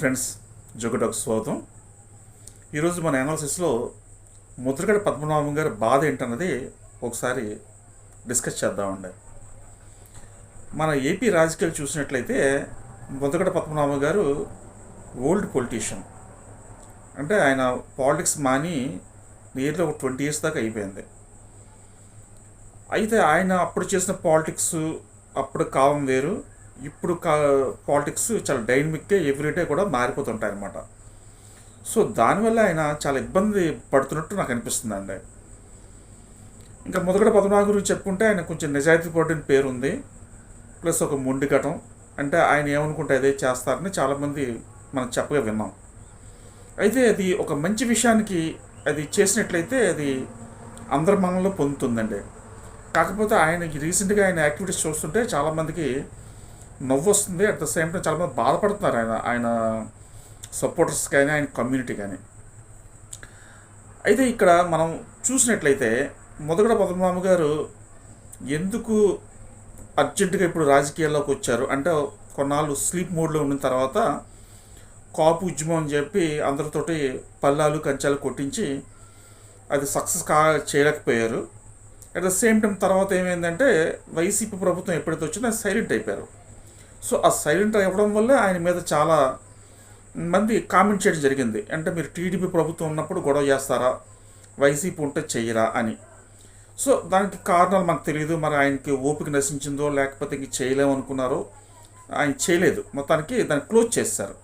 Friends జోగటాకు స్వాగతం. ఈరోజు మన అనాలిసిస్లో ముద్రగడ పద్మనాభం గారి బాధ ఏంటన్నది ఒకసారి డిస్కస్ చేద్దామండి. మన ఏపీ రాజకీయాలు చూసినట్లయితే ముద్రగడ పద్మనాభం గారు ఓల్డ్ పొలిటీషియన్ అంటే ఆయన పాలిటిక్స్ మాని నియర్లీ ఒక ట్వంటీ ఇయర్స్ దాకా అయిపోయింది. అయితే ఆయన అప్పుడు చేసిన పాలిటిక్స్ అప్పుడు కావం వేరు ఇప్పుడు కా పాలిటిక్స్ చాలా డైనమిక్గా ఎవ్రీడే కూడా మారిపోతుంటాయి అన్నమాట సో దానివల్ల ఆయన చాలా ఇబ్బంది పడుతున్నట్టు నాకు అనిపిస్తుంది అండి ఇంకా మొదటి పద్మనాభ గురించి చెప్పుకుంటే ఆయన కొంచెం నిజాయితీ పడిన పేరు ఉంది ప్లస్ ఒక మొండికటం అంటే ఆయన ఏమనుకుంటే అదే చేస్తారని చాలామంది మనం చెప్పగా విన్నాం. అయితే అది ఒక మంచి విషయానికి అది చేసినట్లయితే అది అందరి మనలో పొందుతుందండి. కాకపోతే ఆయన రీసెంట్గా ఆయన యాక్టివిటీస్ చూస్తుంటే చాలామందికి నవ్వు వస్తుంది అట్ ద సేమ్ టైం చాలామంది బాధపడుతున్నారు ఆయన ఆయన సపోర్టర్స్ కానీ ఆయన కమ్యూనిటీ కానీ. అయితే ఇక్కడ మనం చూసినట్లయితే మొదగడ పద్మనాభ గారు ఎందుకు అర్జెంటుగా ఇప్పుడు రాజకీయాల్లోకి వచ్చారు? అంటే కొన్నాళ్ళు స్లీప్ మోడ్లో ఉన్న తర్వాత కాపు ఉద్యమం అని చెప్పి అందరితోటి పల్లాలు కంచాలు కొట్టించి అది సక్సెస్ కా చేయలేకపోయారు. అట్ ద సేమ్ టైం తర్వాత ఏమైందంటే వైసీపీ ప్రభుత్వం ఎప్పుడైతే వచ్చిందో సైలెంట్ అయిపోయారు. సో ఆ సైలెంట్ ఇవ్వడం వల్ల ఆయన మీద చాలా మంది కామెంట్ చేయడం జరిగింది. అంటే మీరు టీడీపీ ప్రభుత్వం ఉన్నప్పుడు గొడవ చేస్తారా? వైసీపీ ఉంటే చేయరా అని. సో దానికి కారణాలు మనకు తెలియదు మరి ఆయనకి ఓపిక నశించిందో లేకపోతే ఇంక చేయలేమనుకున్నారో ఆయన చేయలేదు. మొత్తానికి దాన్ని క్లోజ్ చేస్తారు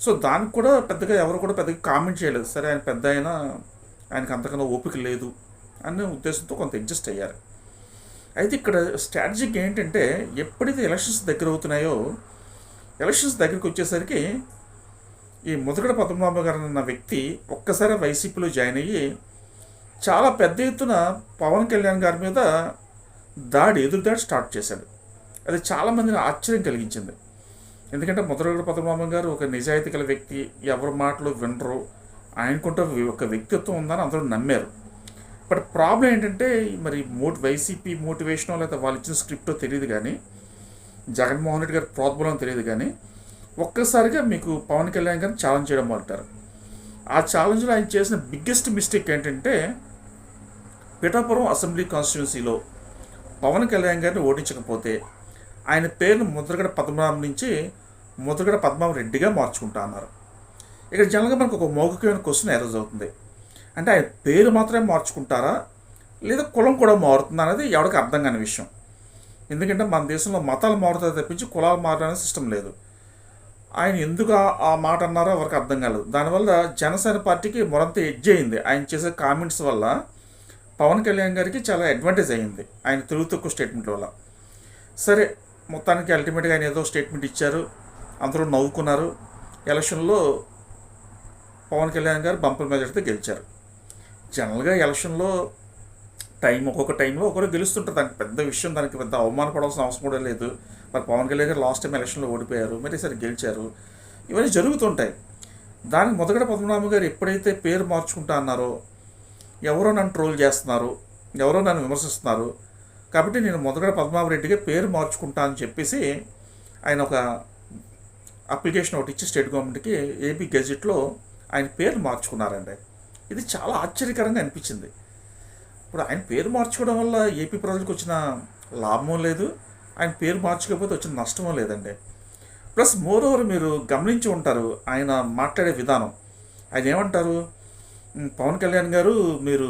సో దానికి కూడా పెద్దగా ఎవరు కూడా పెద్దగా కామెంట్ చేయలేదు. సరే ఆయన పెద్ద అయినా ఆయనకి అంతకన్నా ఓపిక లేదు అనే ఉద్దేశంతో కొంత అడ్జస్ట్ అయ్యారు. అయితే ఇక్కడ స్ట్రాటజిక్ ఏంటంటే ఎప్పుడైతే ఎలక్షన్స్ దగ్గర అవుతున్నాయో ఎలక్షన్స్ దగ్గరికి వచ్చేసరికి ఈ ముదగడ పద్మనాభ గారు అన్న వ్యక్తి ఒక్కసారి వైసీపీలో జాయిన్ అయ్యి చాలా పెద్ద ఎత్తున పవన్ కళ్యాణ్ గారి మీద దాడి ఎదురుదాడి స్టార్ట్ చేశాడు. అది చాలామందిని ఆశ్చర్యం కలిగించింది. ఎందుకంటే ముద్రగడ పద్మనాభం గారు ఒక నిజాయితీ గల వ్యక్తి ఎవరి మాటలు వినరు. ఆయనకుంటే ఒక వ్యక్తిత్వం ఉందని అందరూ నమ్మారు. బట్ ప్రాబ్లం ఏంటంటే మరి మోటి వైసీపీ మోటివేషనో లేకపోతే వాళ్ళు ఇచ్చిన స్క్రిప్టో తెలియదు కానీ జగన్మోహన్ రెడ్డి గారి ప్రోద్బలం తెలియదు కానీ ఒక్కసారిగా మీకు పవన్ కళ్యాణ్ గారిని ఛాలెంజ్ చేయడం మొదలుతారు ఆ ఛాలెంజ్లో ఆయన చేసిన బిగ్గెస్ట్ మిస్టేక్ ఏంటంటే పిఠాపురం అసెంబ్లీ కాన్స్టిట్యున్సీలో పవన్ కళ్యాణ్ గారిని ఓడించకపోతే ఆయన పేరును ముద్రగడ పద్మనాభం నుంచి ముద్రగడ పద్మనాభం రెడ్డిగా మార్చుకుంటా అన్నారు. ఇక్కడ జనరల్గా మనకు ఒక మౌఖికమైన క్వశ్చన్ ఎరోజ్ అవుతుంది. అంటే ఆయన పేరు మాత్రమే మార్చుకుంటారా? లేదా కులం కూడా మారుతుందా అనేది ఎవరికి అర్థం కాని విషయం. ఎందుకంటే మన దేశంలో మతాలు మారుతాయి తప్పించి కులాలు మారడానికి సిస్టమ్ లేదు. ఆయన ఎందుకు ఆ- మాట అన్నారో ఎవరికి అర్థం కాలేదు. దానివల్ల జనసేన పార్టీకి మరంత ఎడ్జ్ అయింది. ఆయన చేసే కామెంట్స్ వల్ల పవన్ కళ్యాణ్ గారికి చాలా అడ్వాంటేజ్ అయింది. ఆయన తెలుగు తక్కువ స్టేట్మెంట్ వల్ల. సరే మొత్తానికి అల్టిమేట్గా ఆయన ఏదో స్టేట్మెంట్ ఇచ్చారు. అందరూ నవ్వుకున్నారు. ఎలక్షన్లో పవన్ కళ్యాణ్ గారు బంపర్ మెజార్టీతో గెలిచారు. జనరల్గా ఎలక్షన్లో టైం ఒక్కొక్క టైంలో ఒకరు గెలుస్తుంటారు. దానికి పెద్ద విషయం దానికి పెద్ద అవమానపడాల్సిన అవసరం కూడా లేదు. మరి పవన్ కళ్యాణ్ గారు లాస్ట్ టైం ఎలక్షన్లో ఓడిపోయారు మరి సరే గెలిచారు. ఇవన్నీ జరుగుతుంటాయి. దానికి మొదట పద్మనాభ గారు ఎప్పుడైతే పేరు మార్చుకుంటా అన్నారో ఎవరో నన్ను ట్రోల్ చేస్తున్నారు ఎవరో నన్ను విమర్శిస్తున్నారు. కాబట్టి నేను మొదట పద్మావరెడ్డిగా పేరు మార్చుకుంటా అని చెప్పేసి ఆయన ఒక అప్లికేషన్ ఒకటి ఇచ్చి స్టేట్ గవర్నమెంట్కి ఏపీ గెజెట్లో ఆయన పేరు మార్చుకున్నారండి. ఇది చాలా ఆశ్చర్యకరంగా అనిపించింది. ఇప్పుడు ఆయన పేరు మార్చుకోవడం వల్ల ఏపీ ప్రజలకు వచ్చిన లాభం లేదు ఆయన పేరు మార్చుకోకపోతే వచ్చిన నష్టమో లేదండి. ప్లస్ మోర్ ఓవర్ మీరు గమనించి ఉంటారు ఆయన మాట్లాడే విధానం. ఆయన ఏమంటారు? పవన్ కళ్యాణ్ గారు మీరు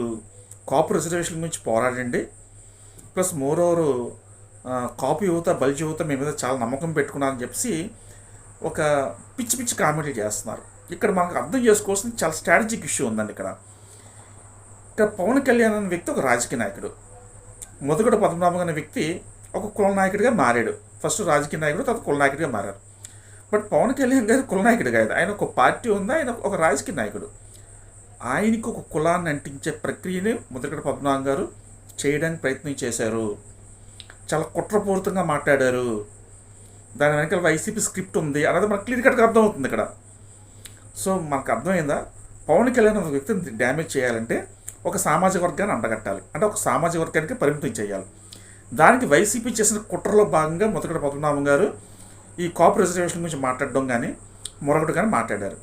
కాపు రిజర్వేషన్ గురించి పోరాడండి. ప్లస్ మోర్ ఓవర్ కాపు యువత బల్జ్ యువత మీ మీద చాలా నమ్మకం పెట్టుకున్నారని చెప్పి ఒక పిచ్చి పిచ్చి కామెడీ చేస్తున్నారు. ఇక్కడ మనకు అర్థం చేసుకోవాల్సిన చాలా స్ట్రాటజిక్ ఇష్యూ ఉందండి ఇక్కడ. ఇక్కడ పవన్ కళ్యాణ్ అనే వ్యక్తి ఒక రాజకీయ నాయకుడు. మొదటి పద్మనాభం అనే వ్యక్తి ఒక కుల నాయకుడిగా మారాడు. ఫస్ట్ రాజకీయ నాయకుడు తర్వాత కుల నాయకుడిగా మారారు. బట్ పవన్ కళ్యాణ్ గారు కుల నాయకుడు కాదు. ఆయన ఒక పార్టీ ఉంది ఆయన ఒక రాజకీయ నాయకుడు. ఆయనకు ఒక కులాన్ని అంటించే ప్రక్రియని ముద్రగడ పద్మనాభం గారు చేయడానికి ప్రయత్నం చేశారు. చాలా కుట్రపూరితంగా మాట్లాడారు. దాని వెనకాల వైసీపీ స్క్రిప్ట్ ఉంది. అనేది మనకు క్లియర్ కట్గా అర్థమవుతుంది ఇక్కడ. సో మనకు అర్థమైందా? పవన్ కళ్యాణ్ ఒక వ్యక్తిని డ్యామేజ్ చేయాలంటే ఒక సామాజిక వర్గాన్ని అండగట్టాలి. అంటే ఒక సామాజిక వర్గానికి పరిమితం చేయాలి. దానికి వైసీపీ చేసిన కుట్రలో భాగంగా మొదటి పద్మనాభం గారు ఈ కాపు రిజర్వేషన్ గురించి మాట్లాడడం కానీ మరొకటిగానే మాట్లాడారు.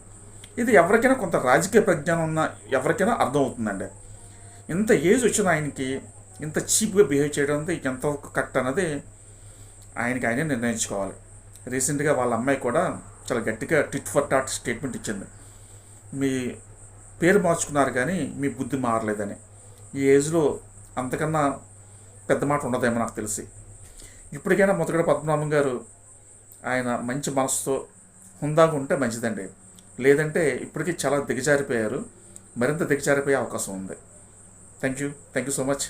ఇది ఎవరికైనా కొంత రాజకీయ ప్రజ్ఞానం ఉన్న ఎవరికైనా అర్థమవుతుందండి. ఇంత ఏజ్ వచ్చిన ఆయనకి ఇంత చీప్గా బిహేవ్ చేయడం అనేది ఎంత కరెక్ట్ అన్నది ఆయనకి ఆయనే నిర్ణయించుకోవాలి. రీసెంట్గా వాళ్ళ అమ్మాయి కూడా చాలా గట్టిగా టిట్ ఫర్ టాట్ స్టేట్మెంట్ ఇచ్చింది. మీ పేరు మార్చుకున్నారు కానీ మీ బుద్ధి మారలేదని. ఈ ఏజ్లో అంతకన్నా పెద్ద మాట ఉండదేమో నాకు తెలిసి. ఇప్పటికైనా మొదటి పద్మనాభం గారు ఆయన మంచి మనసుతో హుందాగా ఉంటే మంచిదండి. లేదంటే ఇప్పటికీ చాలా దిగజారిపోయారు. మరింత దిగజారిపోయే అవకాశం ఉంది. Thank you thank you so much